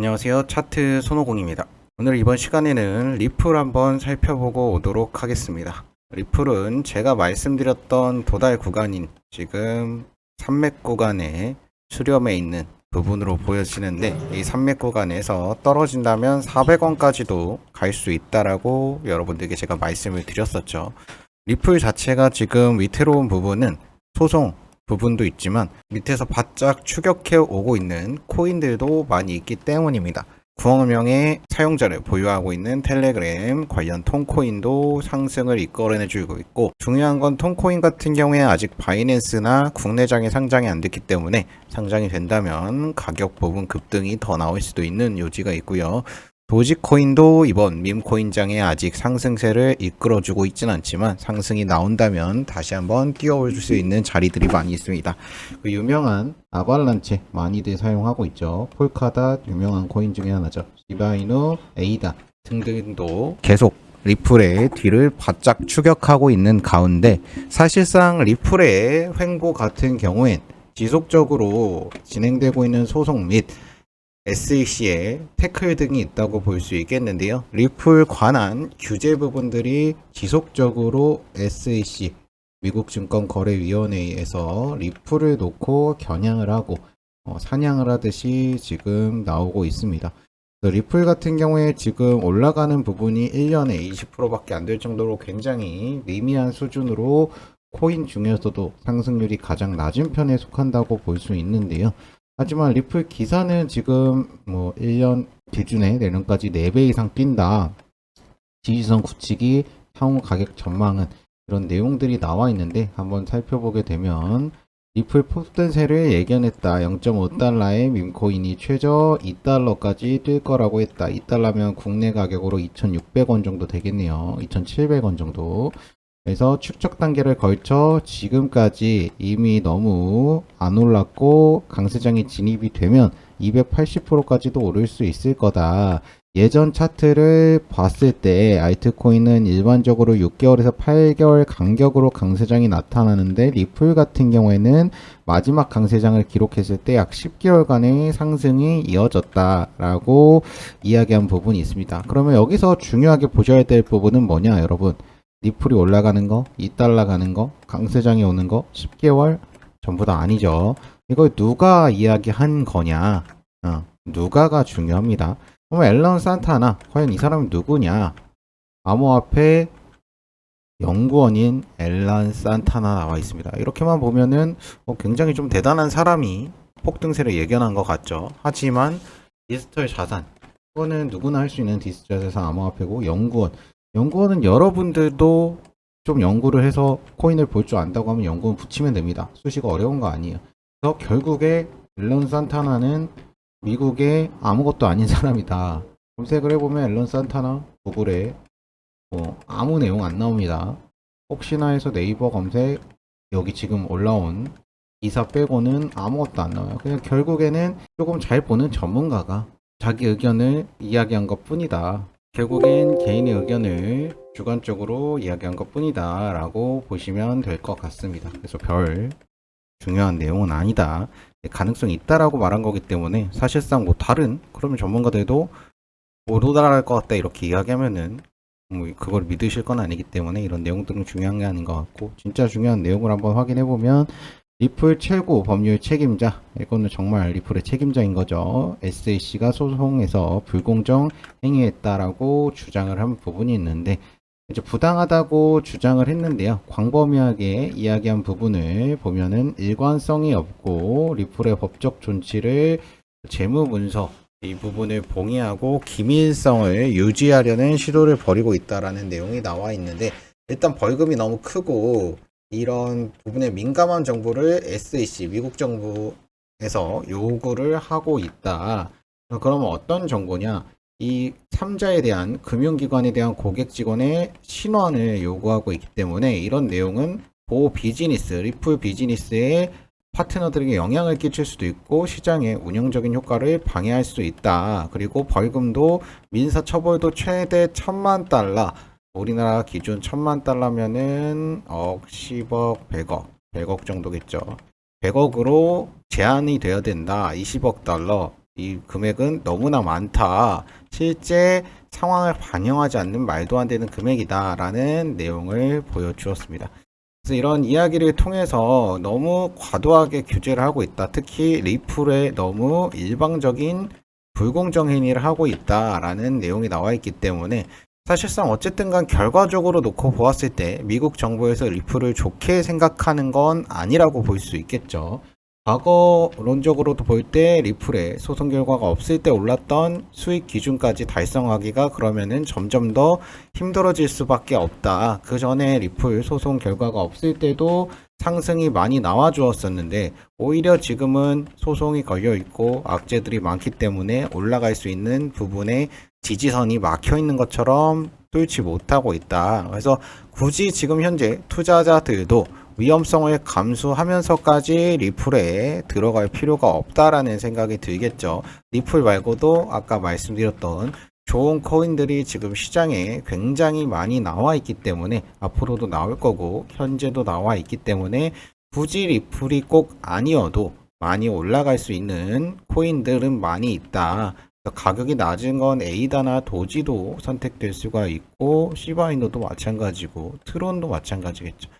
안녕하세요. 차트 손오공입니다. 오늘 이번 시간에는 리플 한번 살펴보고 오도록 하겠습니다. 리플은 제가 말씀드렸던 도달 구간인 지금 산맥 구간에 수렴해 있는 부분으로 보여지는데 이 산맥 구간에서 떨어진다면 400원까지도 갈 수 있다라고 여러분들께 제가 말씀을 드렸었죠. 리플 자체가 지금 위태로운 부분은 소송 부분도 있지만 밑에서 바짝 추격해 오고 있는 코인들도 많이 있기 때문입니다. 9억 명의 사용자를 보유하고 있는 텔레그램 관련 톤코인도 상승을 이끌어내주고 있고 중요한 건 톤코인 같은 경우에 아직 바이낸스나 국내장에 상장이 안 됐기 때문에 상장이 된다면 가격 부분 급등이 더 나올 수도 있는 요지가 있고요. 도지코인도 이번 밈코인장에 아직 상승세를 이끌어주고 있진 않지만 상승이 나온다면 다시 한번 뛰어올 수 있는 자리들이 많이 있습니다. 그 유명한 아발란체 많이들 사용하고 있죠. 폴카다 유명한 코인 중에 하나죠. 시바이누, 에이다 등등도 계속 리플의 뒤를 바짝 추격하고 있는 가운데 사실상 리플의 횡보 같은 경우엔 지속적으로 진행되고 있는 소송 및 SEC에 태클 등이 있다고 볼 수 있겠는데요. 리플 관한 규제 부분들이 지속적으로 SEC 미국 증권거래위원회에서 리플을 놓고 겨냥을 하고 어, 사냥을 하듯이 지금 나오고 있습니다. 리플 같은 경우에 지금 올라가는 부분이 1년에 20%밖에 안 될 정도로 굉장히 미미한 수준으로 코인 중에서도 상승률이 가장 낮은 편에 속한다고 볼 수 있는데요. 하지만 리플 기사는 지금 뭐 1년 기준에 내년까지 4배 이상 뛴다. 지지선 굳히기, 향후 가격 전망은 이런 내용들이 나와 있는데 한번 살펴보게 되면 리플 폭등세를 예견했다. 0.5달러의 밈코인이 최저 2달러까지 뛸 거라고 했다. 2달러면 국내 가격으로 2,600원 정도 되겠네요. 2,700원 정도. 그래서 축적 단계를 걸쳐 지금까지 이미 너무 안 올랐고 강세장이 진입이 되면 280%까지도 오를 수 있을 거다. 예전 차트를 봤을 때 알트코인은 일반적으로 6개월에서 8개월 간격으로 강세장이 나타나는데 리플 같은 경우에는 마지막 강세장을 기록했을 때 약 10개월간의 상승이 이어졌다라고 이야기한 부분이 있습니다. 그러면 여기서 중요하게 보셔야 될 부분은 뭐냐 여러분 리플이 올라가는 거, 2달러 가는 거, 강세장이 오는 거 10개월 전부 다 아니죠. 이걸 누가 이야기한 거냐? 어, 누가가 중요합니다. 그럼 앨런 산타나 과연 이 사람이 누구냐? 암호화폐 연구원인 앨런 산타나 나와 있습니다. 이렇게만 보면은 어, 굉장히 좀 대단한 사람이 폭등세를 예견한 것 같죠. 하지만 디지털 자산 이거는 누구나 할 수 있는 디지털 자산 암호화폐고 연구원 연구원은 여러분들도 좀 연구를 해서 코인을 볼 줄 안다고 하면 연구원 붙이면 됩니다. 수시가 어려운 거 아니에요. 그래서 결국에 앨런 산타나는 미국의 아무것도 아닌 사람이다. 검색을 해보면 앨런 산타나 구글에 뭐 아무 내용 안 나옵니다. 혹시나 해서 네이버 검색 여기 지금 올라온 기사 빼고는 아무것도 안 나와요. 그냥 결국에는 조금 잘 보는 전문가가 자기 의견을 이야기한 것 뿐이다. 결국엔 개인의 의견을 주관적으로 이야기한 것 뿐이다 라고 보시면 될 것 같습니다. 그래서 별 중요한 내용은 아니다. 가능성이 있다라고 말한 거기 때문에 사실상 뭐 다른 그러면 전문가들도 못 오달할 것 같다 이렇게 이야기하면은 뭐 그걸 믿으실 건 아니기 때문에 이런 내용들은 중요한 게 아닌 것 같고 진짜 중요한 내용을 한번 확인해 보면 리플 최고 법률 책임자 이거는 정말 리플의 책임자인 거죠. SAC가 소송에서 불공정 행위했다라고 주장을 한 부분이 있는데 이제 부당하다고 주장을 했는데요. 광범위하게 이야기한 부분을 보면은 일관성이 없고 리플의 법적 존치를 재무 문서 이 부분을 봉의하고 기밀성을 유지하려는 시도를 벌이고 있다라는 내용이 나와 있는데 일단 벌금이 너무 크고 이런 부분에 민감한 정보를 SEC 미국 정부에서 요구를 하고 있다. 그러면 어떤 정보냐? 이 3자에 대한 금융기관에 대한 고객 직원의 신원을 요구하고 있기 때문에 이런 내용은 보호 비즈니스, 리플 비즈니스의 파트너들에게 영향을 끼칠 수도 있고 시장의 운영적인 효과를 방해할 수 있다. 그리고 벌금도 민사 처벌도 최대 천만 달러. 우리나라 기준 천만 달러면은 억, 10억, 100억, 100억 정도겠죠. 100억으로 제한이 되어야 된다. 20억 달러. 이 금액은 너무나 많다. 실제 상황을 반영하지 않는 말도 안 되는 금액이다 라는 내용을 보여주었습니다. 그래서 이런 이야기를 통해서 너무 과도하게 규제를 하고 있다. 특히 리플에 너무 일방적인 불공정 행위를 하고 있다라는 내용이 나와 있기 때문에 사실상 어쨌든 간 결과적으로 놓고 보았을 때 미국 정부에서 리플을 좋게 생각하는 건 아니라고 볼 수 있겠죠. 과거론적으로도 볼 때 리플에 소송 결과가 없을 때 올랐던 수익 기준까지 달성하기가 그러면은 점점 더 힘들어질 수밖에 없다. 그 전에 리플 소송 결과가 없을 때도 상승이 많이 나와 주었었는데 오히려 지금은 소송이 걸려 있고 악재들이 많기 때문에 올라갈 수 있는 부분에 지지선이 막혀 있는 것처럼 뚫지 못하고 있다. 그래서 굳이 지금 현재 투자자들도 위험성을 감수하면서까지 리플에 들어갈 필요가 없다라는 생각이 들겠죠. 리플 말고도 아까 말씀드렸던 좋은 코인들이 지금 시장에 굉장히 많이 나와 있기 때문에 앞으로도 나올 거고 현재도 나와 있기 때문에 굳이 리플이 꼭 아니어도 많이 올라갈 수 있는 코인들은 많이 있다. 가격이 낮은 건 에이다나 도지도 선택될 수가 있고 시바이노도 마찬가지고 트론도 마찬가지겠죠.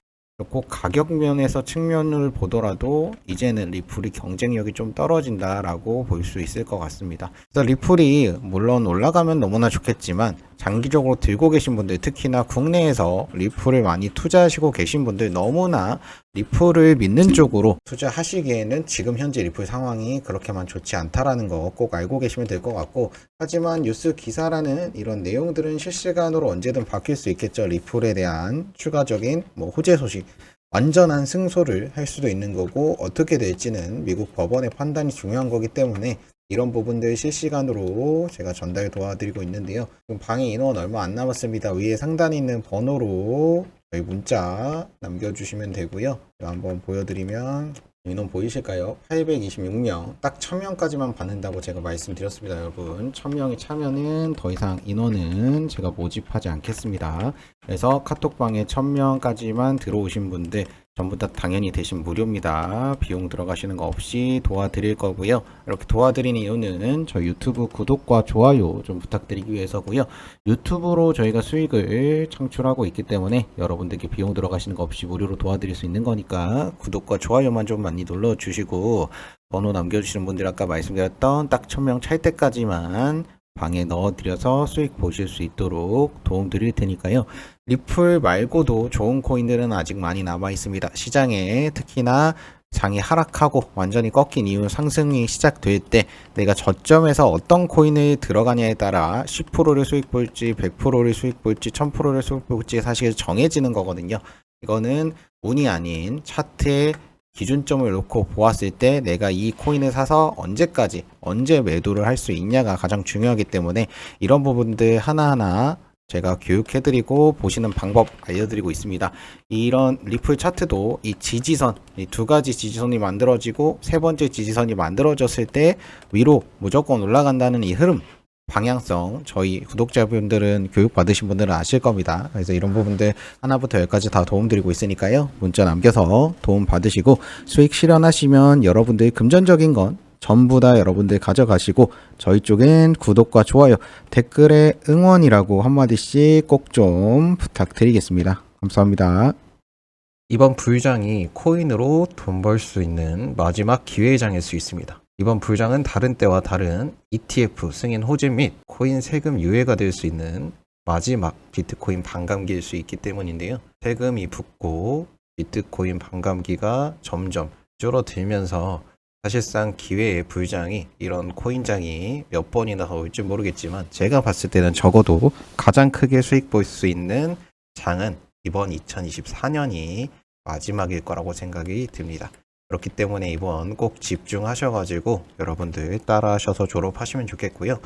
꼭 가격 면에서 측면을 보더라도 이제는 리플이 경쟁력이 좀 떨어진다라고 볼 수 있을 것 같습니다. 그래서 리플이 물론 올라가면 너무나 좋겠지만 장기적으로 들고 계신 분들 특히나 국내에서 리플을 많이 투자하시고 계신 분들 너무나 리플을 믿는 쪽으로 투자하시기에는 지금 현재 리플 상황이 그렇게만 좋지 않다라는 거 꼭 알고 계시면 될 것 같고 하지만 뉴스 기사라는 이런 내용들은 실시간으로 언제든 바뀔 수 있겠죠. 리플에 대한 추가적인 뭐 호재 소식 완전한 승소를 할 수도 있는 거고 어떻게 될지는 미국 법원의 판단이 중요한 거기 때문에 이런 부분들 실시간으로 제가 전달 도와드리고 있는데요. 지금 방에 인원 얼마 안 남았습니다. 위에 상단에 있는 번호로 저희 문자 남겨주시면 되고요. 한번 보여드리면 인원 보이실까요? 826명. 딱 1000명까지만 받는다고 제가 말씀드렸습니다, 여러분. 1000명이 차면은 더 이상 인원은 제가 모집하지 않겠습니다. 그래서 카톡방에 1000명까지만 들어오신 분들 전부 다 당연히 대신 무료입니다. 비용 들어가시는 거 없이 도와드릴 거고요. 이렇게 도와드리는 이유는 저희 유튜브 구독과 좋아요 좀 부탁드리기 위해서고요. 유튜브로 저희가 수익을 창출하고 있기 때문에 여러분들께 비용 들어가시는 거 없이 무료로 도와드릴 수 있는 거니까 구독과 좋아요만 좀 많이 눌러주시고 번호 남겨주시는 분들 아까 말씀드렸던 딱 1000명 찰 때까지만 방에 넣어드려서 수익 보실 수 있도록 도움 드릴 테니까요. 리플 말고도 좋은 코인들은 아직 많이 남아 있습니다. 시장에 특히나 장이 하락하고 완전히 꺾인 이후 상승이 시작될 때 내가 저점에서 어떤 코인을 들어가냐에 따라 10%를 수익 볼지 100%를 수익 볼지 1000%를 수익 볼지 사실 정해지는 거거든요. 이거는 운이 아닌 차트의 기준점을 놓고 보았을 때 내가 이 코인을 사서 언제까지 언제 매도를 할 수 있냐가 가장 중요하기 때문에 이런 부분들 하나하나 제가 교육해드리고 보시는 방법 알려드리고 있습니다. 이런 리플 차트도 이 지지선, 이 두 가지 지지선이 만들어지고 세 번째 지지선이 만들어졌을 때 위로 무조건 올라간다는 이 흐름, 방향성 저희 구독자분들은 교육 받으신 분들은 아실 겁니다. 그래서 이런 부분들 하나부터 열까지 다 도움드리고 있으니까요. 문자 남겨서 도움 받으시고 수익 실현하시면 여러분들 금전적인 건 전부 다 여러분들 가져가시고 저희 쪽엔 구독과 좋아요, 댓글에 응원이라고 한마디씩 꼭 좀 부탁드리겠습니다. 감사합니다. 이번 불장이 코인으로 돈 벌 수 있는 마지막 기회장일 수 있습니다. 이번 불장은 다른 때와 다른 ETF 승인 호재 및 코인 세금 유예가 될 수 있는 마지막 비트코인 반감기일 수 있기 때문인데요. 세금이 붙고 비트코인 반감기가 점점 줄어들면서 사실상 기회의 불장이 이런 코인장이 몇 번이나 더 올지 모르겠지만 제가 봤을 때는 적어도 가장 크게 수익 볼 수 있는 장은 이번 2024년이 마지막일 거라고 생각이 듭니다. 그렇기 때문에 이번 꼭 집중하셔가지고 여러분들 따라하셔서 졸업하시면 좋겠고요.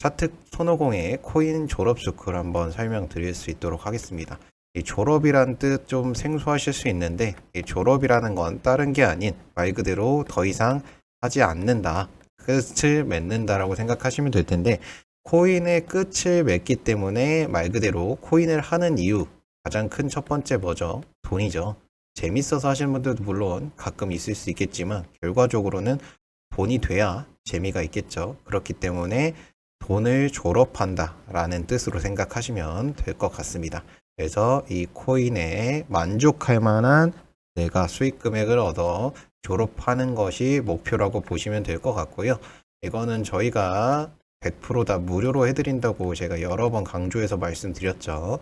차트 손오공의 코인 졸업 스쿨 한번 설명드릴 수 있도록 하겠습니다. 이 졸업이란 뜻 좀 생소하실 수 있는데 이 졸업이라는 건 다른 게 아닌 말 그대로 더 이상 하지 않는다. 끝을 맺는다라고 생각하시면 될 텐데 코인의 끝을 맺기 때문에 말 그대로 코인을 하는 이유 가장 큰 첫 번째 뭐죠? 돈이죠. 재밌어서 하시는 분들도 물론 가끔 있을 수 있겠지만 결과적으로는 돈이 돼야 재미가 있겠죠. 그렇기 때문에 돈을 졸업한다 라는 뜻으로 생각하시면 될 것 같습니다. 그래서 이 코인에 만족할 만한 내가 수익 금액을 얻어 졸업하는 것이 목표라고 보시면 될 것 같고요. 이거는 저희가 100%다 무료로 해드린다고 제가 여러 번 강조해서 말씀드렸죠.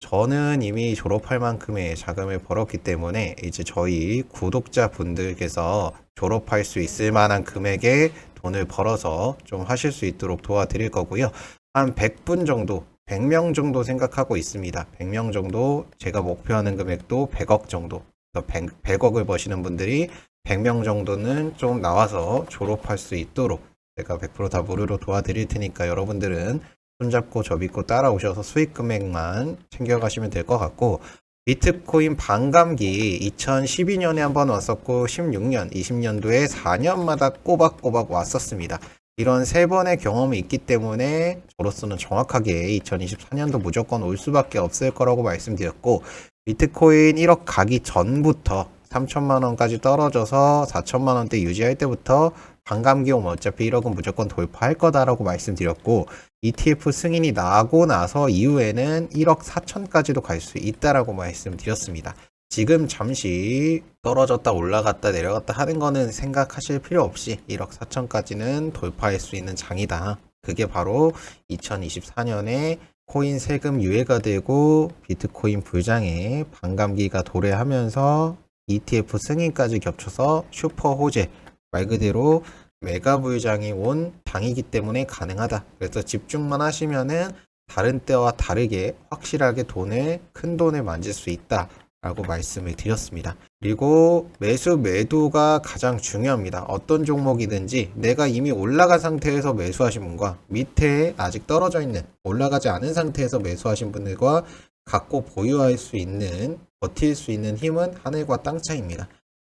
저는 이미 졸업할 만큼의 자금을 벌었기 때문에 이제 저희 구독자 분들께서 졸업할 수 있을 만한 금액의 돈을 벌어서 좀 하실 수 있도록 도와드릴 거고요. 한 100분 정도, 100명 정도 생각하고 있습니다. 100명 정도 제가 목표하는 금액도 100억 정도. 100, 100억을 버시는 분들이 100명 정도는 좀 나와서 졸업할 수 있도록 제가 100%다 무료로 도와드릴 테니까 여러분들은 손잡고 저 믿고 따라오셔서 수익 금액만 챙겨가시면 될 것 같고 비트코인 반감기 2012년에 한번 왔었고 16년, 20년도에 4년마다 꼬박꼬박 왔었습니다. 이런 세 번의 경험이 있기 때문에 저로서는 정확하게 2024년도 무조건 올 수밖에 없을 거라고 말씀드렸고 비트코인 1억 가기 전부터 3천만 원까지 떨어져서 4천만 원대 유지할 때부터 반감기 오면 어차피 1억은 무조건 돌파할 거다라고 말씀드렸고 ETF 승인이 나고 나서 이후에는 1억 4천까지도 갈 수 있다라고 말씀드렸습니다. 지금 잠시 떨어졌다 올라갔다 내려갔다 하는 거는 생각하실 필요 없이 1억 4천까지는 돌파할 수 있는 장이다. 그게 바로 2024년에 코인 세금 유예가 되고 비트코인 불장에 반감기가 도래하면서 ETF 승인까지 겹쳐서 슈퍼 호재 말 그대로 메가 불장이 온 당이기 때문에 가능하다. 그래서 집중만 하시면은 다른 때와 다르게 확실하게 돈을 큰 돈을 만질 수 있다. 라고 말씀을 드렸습니다. 그리고 매수 매도가 가장 중요합니다. 어떤 종목이든지 내가 이미 올라간 상태에서 매수하신 분과 밑에 아직 떨어져 있는 올라가지 않은 상태에서 매수하신 분들과 갖고 보유할 수 있는 버틸 수 있는 힘은 하늘과 땅 차이입니다.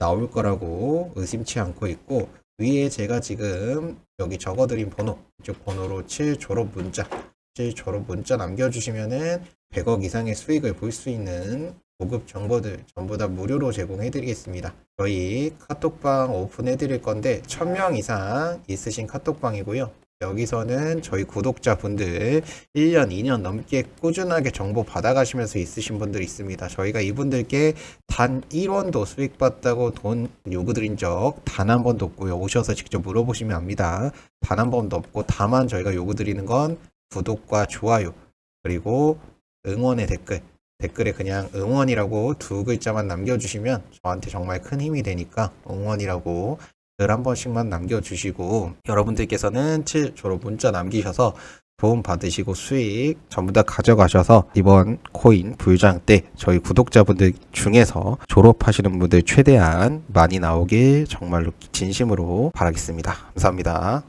나올 거라고 의심치 않고 있고 위에 제가 지금 여기 적어드린 번호 이쪽 번호로 7 졸업 문자 7 졸업 문자 남겨주시면은 100억 이상의 수익을 볼 수 있는 고급 정보들 전부 다 무료로 제공해 드리겠습니다. 저희 카톡방 오픈해 드릴 건데 1000명 이상 있으신 카톡방이고요. 여기서는 저희 구독자분들 1년, 2년 넘게 꾸준하게 정보 받아가시면서 있으신 분들이 있습니다. 저희가 이분들께 단 1원도 수익 받다고 돈 요구드린 적 단 한 번도 없고요. 오셔서 직접 물어보시면 압니다. 단 한 번도 없고 다만 저희가 요구드리는 건 구독과 좋아요 그리고 응원의 댓글 댓글에 그냥 응원이라고 두 글자만 남겨주시면 저한테 정말 큰 힘이 되니까 응원이라고 글한 번씩만 남겨주시고 여러분들께서는 7조로 문자 남기셔서 도움 받으시고 수익 전부 다 가져가셔서 이번 코인 불장 때 저희 구독자분들 중에서 졸업하시는 분들 최대한 많이 나오길 정말로 진심으로 바라겠습니다. 감사합니다.